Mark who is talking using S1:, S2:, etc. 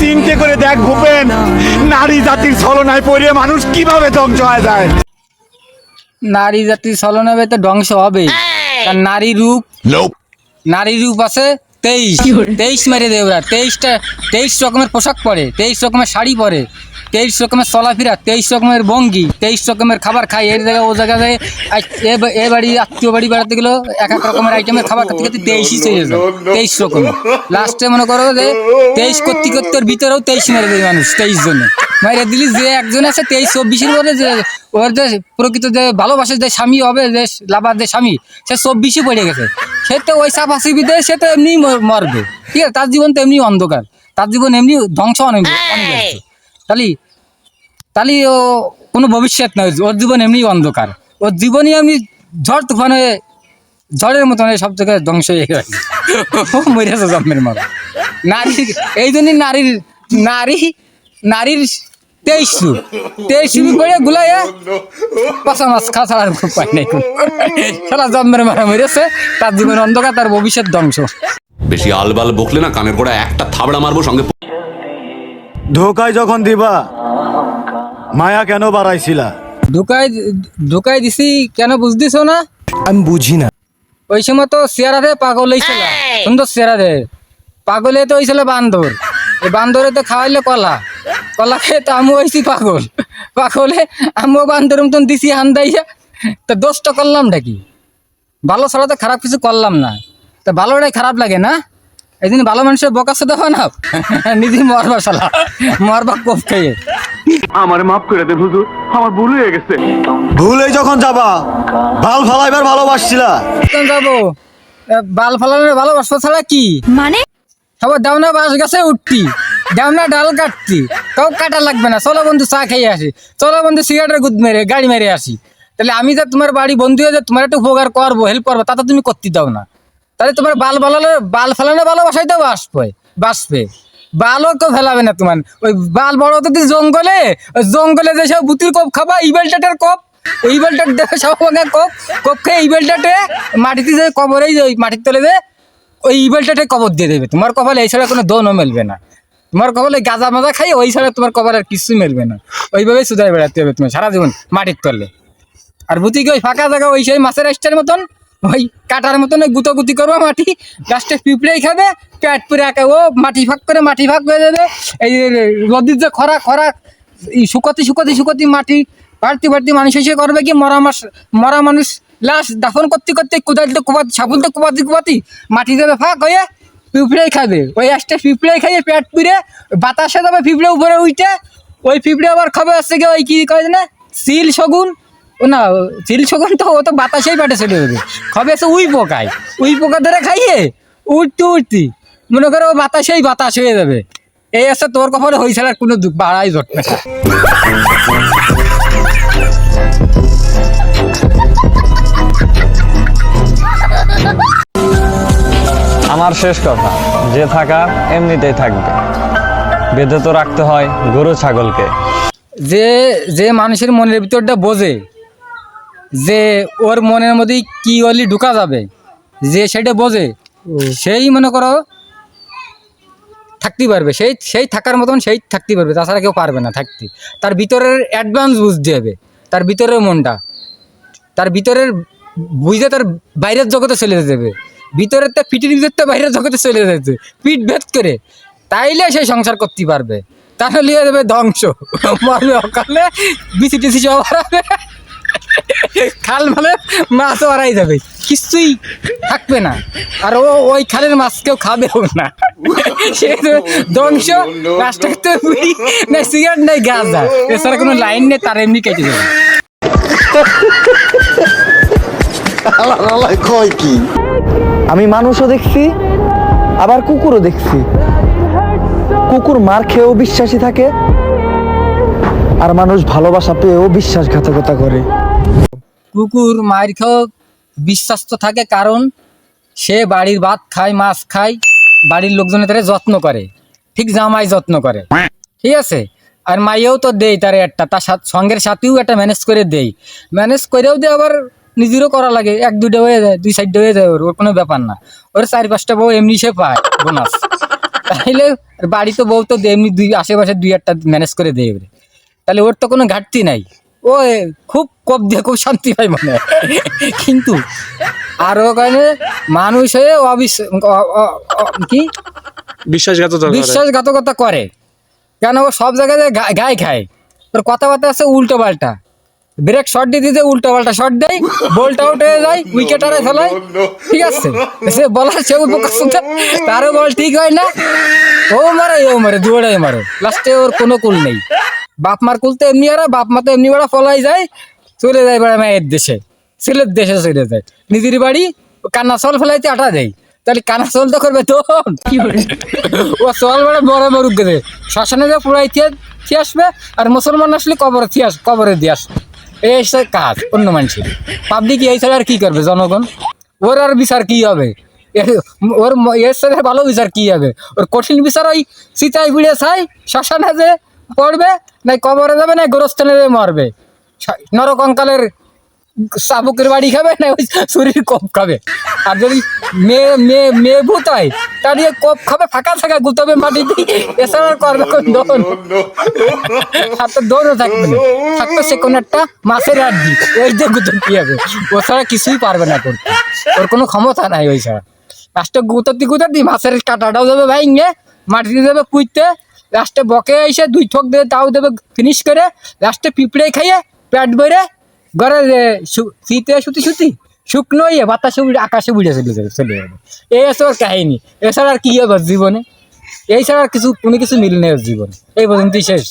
S1: চিন্তে করে দেখ ভূপেন নারী জাতির ছলনায় পড়িয়ে মানুষ কীভাবে ধ্বংস হয়ে যায়?
S2: নারী জাতির ছলনায় তো ধ্বংস হবে। তার নারী রূপ নারী রূপ আছে তেইশ। তেইশ মেরে দেবরা তেইশটা তেইশ রকমের পোশাক পরে তেইশ রকমের শাড়ি পরে। তেইশ রকমের চলাফেরা, তেইশ রকমের ভঙ্গি তেইশ রকমের খাবার খায়। এর জায়গায়, ও জায়গায় আই- এ বাড়ি, আত্মীয় বাড়ি বেড়াতে গেলো এক এক রকমের আইটেমের খাবার খেতে খেতে তেইশই চলে যায় তেইশ রকমের লাস্টে মনে করো যে, তেইশ করতে ভিতরেও তেইশ মেরে দেবে মানুষ, তেইশ জনে। মাইরে দিলি যে একজন আছে, তেইশ চব্বিশের পরে যে, ওর যে প্রকৃত যে ভালোবাসে যে স্বামী হবে, যে লাভার যে স্বামী, সে চব্বিশে পড়ে গেছে। সে তো ওই চাপা চিবিতে সে তো এমনি মরবে। ঠিক আছে? তার জীবন তো এমনি অন্ধকার। তার জীবন এমনি ধ্বংস অনেক অনেক। তাহলে তাহলে ও কোনো ভবিষ্যৎ নয়, ওর জীবন এমনি অন্ধকার। ওর জীবনই এমনি ঝড় তুফানে, ঝড়ের মতন এই সব থেকে ধ্বংস হয়ে গেছে মরেছে জন্মের মতো। নারী, এই জন্যই নারীর, নারী, নারীর তেইশ রূপ। তেইশ রূপ করে গুলাইয়া পাশা মাছ খা ছাড়া উপায় নেই। সারা জন্মের মারা মরেছে তার জীবন অন্ধকার, তার ভবিষ্যৎ ধ্বংস।
S3: বেশি আলবাল বকলে না কানের গোড়া একটা থাবড়া মারবো, সঙ্গে
S1: ধোকায় যখন দিবা মায়া কেন বাড়াইছিলা?
S2: ঢুকাই ঢুকাই দিছি কেন বুঝদিছ না?
S4: আমি বুঝি না।
S2: ওই সময় তো চেয়ারা দে পাগল হয়েছিল সুন্দর চেয়ারা দে পাগলে তো হয়েছিল বান্দর। এই বান্দরে তো খাওয়াইলে কলা। কলা খেয়ে তো আমিও হয়েছি পাগল। পাগলে আমিও বান্দরের মতন দিছি হান দাইয়া তা দোষটা করলাম নাকি ভালো ছাড়া তো খারাপ কিছু করলাম না। তা ভালোটাই খারাপ লাগে না? এই দিন ভালো মানুষের বকাশে দেওয়া না? নিজে মরবা শালা। মরবা কোপ খেয়ে।
S5: আমার মাফ করে দেন হুজুর আমার ভুল হয়ে গেছে।
S1: ভুলে যখন যাবা ভালো ফালাইবার ভালোবাসছিলা।
S2: কেন যাব বাল ফালানোর ভালোবাসা ছাড়া কি?
S6: মানে?
S2: সবার দেওনা বাস গাছে উঠতি দেওনা ডাল কাটতি তাও কাটা লাগবে না। চলো বন্ধু চা খেয়ে আসি। চলো বন্ধু সিগারেটের গুদ মেরে গাড়ি মেরে আসি। তাহলে আমি যে তোমার বাড়ি বন্ধু হয়ে যে তোমার একটু উপকার করব হেল্প করব তা তো তুমি করতে দাও না। তাহলে তোমার বাল ফালানো বাল ফালানো ভালোবাসাই তো বাসবে বাসবে। বালও তো ফেলাবে না তোমার। ওই বাল বড় তো জঙ্গলে জঙ্গলে যে সব বুতির কপ খাবা ইবেলটাটের কপ ওই ইবেলটাট দেখে সব কপ কপ খেয়ে ইবেলটাটে মাটিতে যে কবরেই ওই মাটির তলে যে ওই ইবেলটাটে কবর দিয়ে দেবে। তোমার কপালে এই ছাড়া কোনো দনও মেলবে না। তোমার কপালে গাঁজা মাজা খাই ওই ছাড়া তোমার কপালে আর কিছু মেলবে না। ওইভাবেই সুদায় বেড়াতে হবে তোমার সারা জীবন মাটির তলে। আর বুতিকে ওই ফাঁকা জায়গা, ওই সেই মাছের রাস্তার মতন ওই কাটার মতন ওই গুতো গুতি করব মাটি, গাছটা পিঁপড়েই খাবে, পেট পুরে একা ও মাটি ফাঁক করে মাটি ফাঁক হয়ে যাবে এই নদীর যে খরা খরা শুকতি শুকতি শুকতি মাটি বাড়তি বাড়তি মানুষ এসে করবে কি? মরা মাস, মরা মানুষ লাশ দাফন করতে করতে কোদালতে কোপাতি সাবুলতে কোপাতি কোপাতি মাটি দেবে ফাঁক হয়ে পিঁপড়েই খাবে। ওই একটা পিঁপড়েই খাইয়ে পেট পুড়ে বাতাসে যাবে পিঁপড়ে উপরে উঠে। ওই পিঁপড়ে আবার খাবে আসছে গিয়ে ওই কি কয় না সিল শগুন। ও না চিল শকুন তো ও তো বাতাসেই পেটে চলে যাবে খবে আছে উই পোকায়। উই পোকা ধরে খাইয়ে উঠতে উঠতি মনে করো ও বাতাসেই বাতাস হয়ে যাবে। এই আছে তোর কপালে হয়েছিল আর কোনো দুঃখ বাড়াই জটবে না।
S7: আমার শেষ কথা যে থাকা এমনিতেই থাকবে। বেঁধে তো রাখতে হয় গরু ছাগলকে।
S2: যে যে মানুষের মনের ভিতরটা বোঝে যে ওর মনের মধ্যে কি অলি ঢুকা যাবে যে সেটা বোঝে সেই মনে করো থাকতে পারবে সেই সেই থাকার মতন সেই থাকতে পারবে তাছাড়া কেউ পারবে না থাকতে। তার ভিতরের অ্যাডভান্স বুঝতে হবে তার ভিতরের মনটা। তার ভিতরের বুঝে তার বাইরের জগতে চলে যেতে ভিতরের তো পিঠের ভিতর তো বাইরের জগতে চলে যেতে পিঠ ভেদ করে। তাইলে সে সংসার করতে পারবে। তাহলে যাবে ধ্বংস। মরবে অকালে বিসি টিসি সব হারাবে। খাল মানে মাছও হারাই যাবে। কিছুই থাকবে না। আর ও ওই খালের মাছ কেউ খাবেও না। সে ধ্বংস। রাস্তায় তো সিগারেট নাই গাঁজা এছাড়া কোনো লাইন নেই তার এমনি কেটে যাবে
S4: কয় কি? আমি মানুষও দেখছি আবার কুকুরও দেখছি। কুকুর মার খেয়েও বিশ্বাসী থাকে আর মানুষ ভালোবাসা পেয়েও বিশ্বাসঘাতকতা করে।
S2: কুকুর, মায়ের খেয়েও তো থাকে, কারণ সে বাড়ির ভাত খায়, মাছ খায়, বাড়ির লোকজনের তারা যত্ন করে। ঠিক জামাই যত্ন করে। ঠিক আছে? আর মাইয়েও তো দেই তার একটা, তার সঙ্গের সাথেও একটা ম্যানেজ করে দেই ম্যানেজ করেও দিয়ে, আবার নিজেরও করা লাগে। এক দুইটা হয়ে যায়, দুই সাইডটা হয়ে যায় ওর ওর কোনো ব্যাপার না। ওর চার পাঁচটা বউ এমনি সে পায়, বোনাস। তাইলে বাড়ি তো বউ তো এমনি দুই আশেপাশে দুই একটা ম্যানেজ করে দেয় তাহলে ওর তো কোনো ঘাটতি নাই। ও খুব কপ দিয়ে খুব শান্তি পায় মনে কিন্তু আর ওখানে মানুষ হয়ে অবিশ্ব কি?
S6: বিশ্বাসঘাতকতা।
S2: বিশ্বাসঘাতকতা করে। কেন? ও সব জায়গায় গা- গায়ে খায়। ওর কথাবার্তা আছে উল্টো পাল্টা ব্রেক শট দিয়ে দিতে উল্টো পাল্টা শট দেয় বলটা আউট হয়ে যায় উইকেট আরে ফেলায়। ঠিক আছে? সে বলার সে উপকার তারও বল ঠিক হয় না। ও মারে ও মারে দুয়ারাই মারে। লাস্টে ওর কোনো কুল নেই। বাপ মার কুল তো এমনি আর বাপ মা তো এমনি বেড়া ফলাই যায় চলে যায় বেড়া মায়ের দেশে। সিলেট দেশে চলে যায়। নিজের বাড়ি কান্না চল ফেলাইতে আটা দেয়। তাহলে কানা চল তো করবে তো ও চল বেড়া বড় মরুক গেছে শ্মশানে যে পুরাই থিয়ে আসবে আর মুসলমান আসলে কবরে থিয়ে কবরে দিয়ে আসবে। এই কাজ অন্য মানুষের। পাবলিক এই ছাড়া আর কি করবে জনগণ? ওর আর বিচার কি হবে? ওর এর সাথে ভালো বিচার কি হবে? ওর কঠিন বিচার ওই সীতাই বিড়ে ছাই শ্মশানে যে পড়বে না কবরে যাবে না গোরস্থানে মরবে। নরকঙ্কালের চাবুকের বাড়ি খাবে না ওই শরীর কপ খাবে। আর যদি মেয়ে মেয়ে মেয়ে ভূত হয় তাহলে কপ খাবে, ফাঁকা মাটিতে এছাড়া করবে কোন দোন আর তো দৌড়ও থাকবে না। সে একটা মাছের আড্ডি ওই যে গুতো কি হবে? ও ছাড়া কিছুই পারবে না করতে। ওর কোনো ক্ষমতা নাই ওই ছাড়া। লাস্টে গুততি গুততি মাছের কাটাটাও দেবে ভাই ইংয়ে মাটি দেবে পুইতে লাস্টে বকে এসে দুই ঠোক দেবে তাও দেবে ফিনিশ করে, লাস্টে পিঁপড়ে খাইয়ে পেট ভরে ঘরে শীতে সুতি সুতি, শুকনো ইয়ে বাতাসে উড়ে, আকাশে উড়ে চলে যাবে চলে যাবে। এই আছে ওর কাহিনী এছাড়া আর কি হবে জীবনে? এই ছাড়া আর কিছু কোনো কিছু মিল নেই জীবনে। এই পর্যন্তই শেষ।